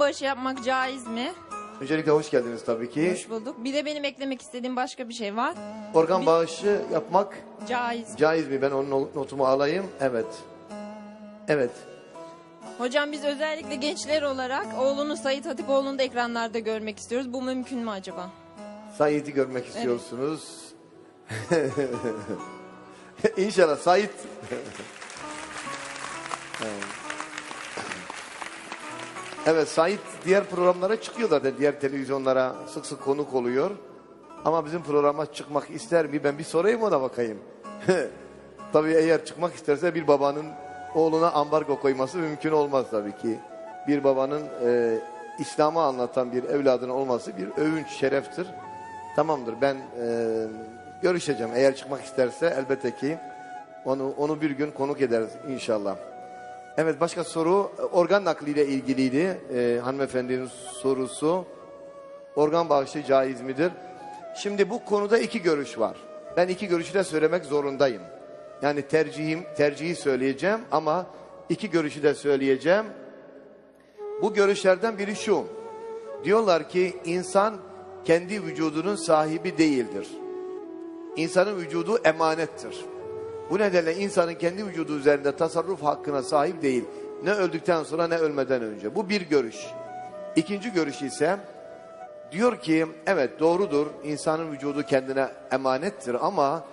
bağışı yapmak caiz mi? Öncelikle hoş geldiniz tabii ki. Hoş bulduk. Bir de benim eklemek istediğim başka bir şey var. Organ bağışı yapmak Caiz. caiz mi? Ben onun not- notumu alayım. Evet. Evet. Hocam biz özellikle gençler olarak oğlunu Sait Hatipoğlu'nu da ekranlarda görmek istiyoruz. Bu mümkün mü acaba? Sait'i görmek istiyorsunuz. İnşallah Sait. evet Sait diğer programlara çıkıyor zaten. Diğer televizyonlara sık sık konuk oluyor. Ama bizim programa çıkmak ister mi? Ben bir sorayım ona bakayım. tabii eğer çıkmak isterse bir babanın oğluna ambargo koyması mümkün olmaz tabii ki. Bir babanın e, İslam'ı anlatan bir evladının olması bir övünç, şereftir. Tamamdır ben e, görüşeceğim. Eğer çıkmak isterse elbette ki onu, onu bir gün konuk ederiz inşallah. Evet başka soru organ nakliyle ilgiliydi. E, hanımefendinin sorusu. Organ bağışı caiz midir? Şimdi bu konuda iki görüş var. Ben iki görüşü de söylemek zorundayım. Yani tercihim, tercihi söyleyeceğim ama iki görüşü de söyleyeceğim. Bu görüşlerden biri şu. Diyorlar ki insan kendi vücudunun sahibi değildir. İnsanın vücudu emanettir. Bu nedenle insanın kendi vücudu üzerinde tasarruf hakkına sahip değil. Ne öldükten sonra ne ölmeden önce. Bu bir görüş. İkinci görüş ise diyor ki evet doğrudur insanın vücudu kendine emanettir ama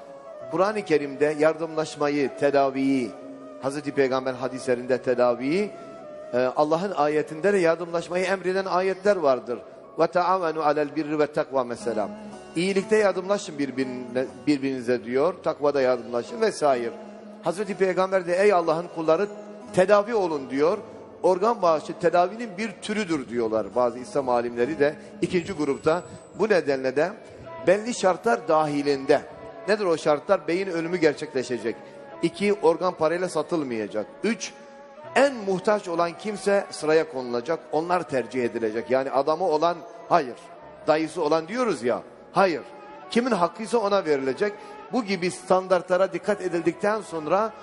Kur'an-ı Kerim'de yardımlaşmayı, tedaviyi, Hazreti Peygamber hadislerinde tedaviyi ee, Allah'ın ayetinde de yardımlaşmayı emreden ayetler vardır. Ve taavenu alel birri ve takva mesela. İyilikte yardımlaşın birbirine, birbirinize diyor. Takvada yardımlaşın vesaire. Hazreti Peygamber de ey Allah'ın kulları tedavi olun diyor. Organ bağışı tedavinin bir türüdür diyorlar bazı İslam alimleri de ikinci grupta. Bu nedenle de belli şartlar dahilinde. Nedir o şartlar? Beyin ölümü gerçekleşecek. İki, organ parayla satılmayacak. Üç, en muhtaç olan kimse sıraya konulacak. Onlar tercih edilecek. Yani adamı olan hayır. Dayısı olan diyoruz ya. Hayır. Kimin hakkıysa ona verilecek. Bu gibi standartlara dikkat edildikten sonra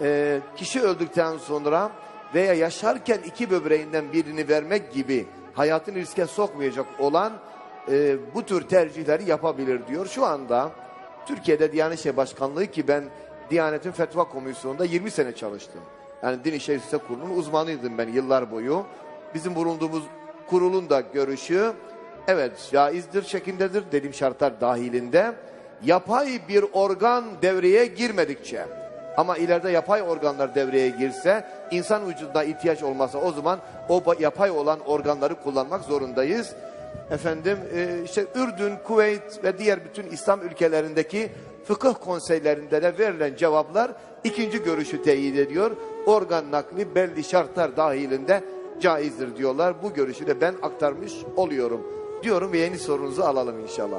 e, kişi öldükten sonra veya yaşarken iki böbreğinden birini vermek gibi hayatını riske sokmayacak olan e, bu tür tercihleri yapabilir diyor. Şu anda Türkiye'de Diyanet İşleri Başkanlığı ki ben Diyanet'in Fetva Komisyonu'nda 20 sene çalıştım. Yani Din İşleri Kurulu'nun uzmanıydım ben yıllar boyu. Bizim bulunduğumuz kurulun da görüşü evet caizdir şeklindedir dediğim şartlar dahilinde. Yapay bir organ devreye girmedikçe ama ileride yapay organlar devreye girse insan vücuduna ihtiyaç olmasa o zaman o yapay olan organları kullanmak zorundayız. Efendim e, işte Ürdün, Kuveyt ve diğer bütün İslam ülkelerindeki fıkıh konseylerinde de verilen cevaplar ikinci görüşü teyit ediyor. Organ nakli belli şartlar dahilinde caizdir diyorlar. Bu görüşü de ben aktarmış oluyorum diyorum ve yeni sorunuzu alalım inşallah.